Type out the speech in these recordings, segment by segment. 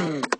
Mm.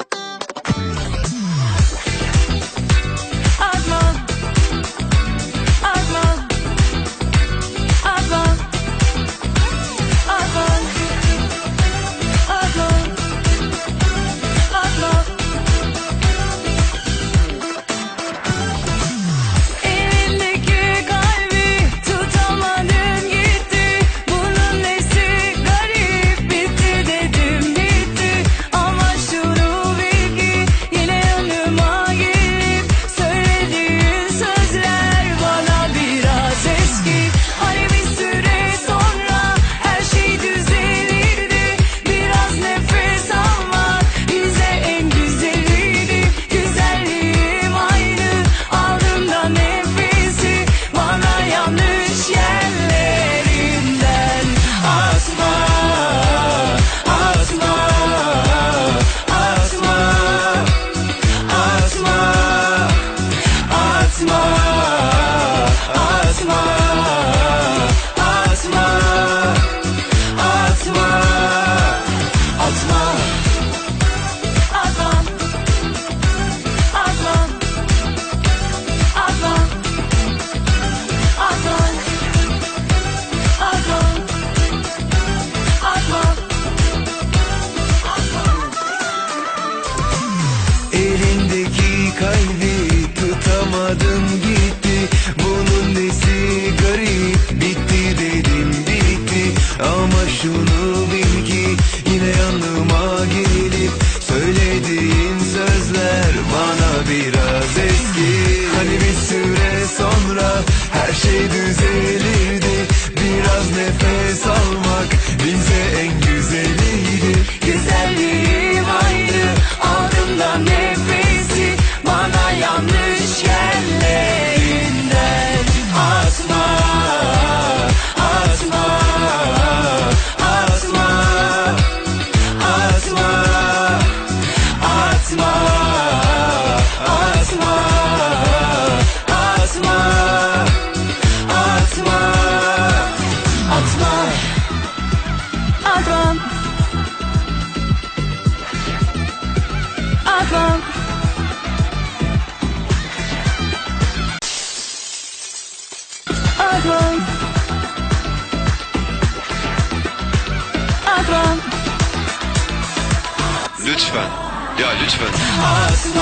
Anladım gitti. Bunun nesi garip? Bitti dedim bitti. Ama şunu bil ki Yine yanıma gelip söylediğin sözler Bana biraz eski. Hani bir süre sonra her şey düz Aslan. Aslan. Aslan. Lütfen. Ya lütfen. Aslan.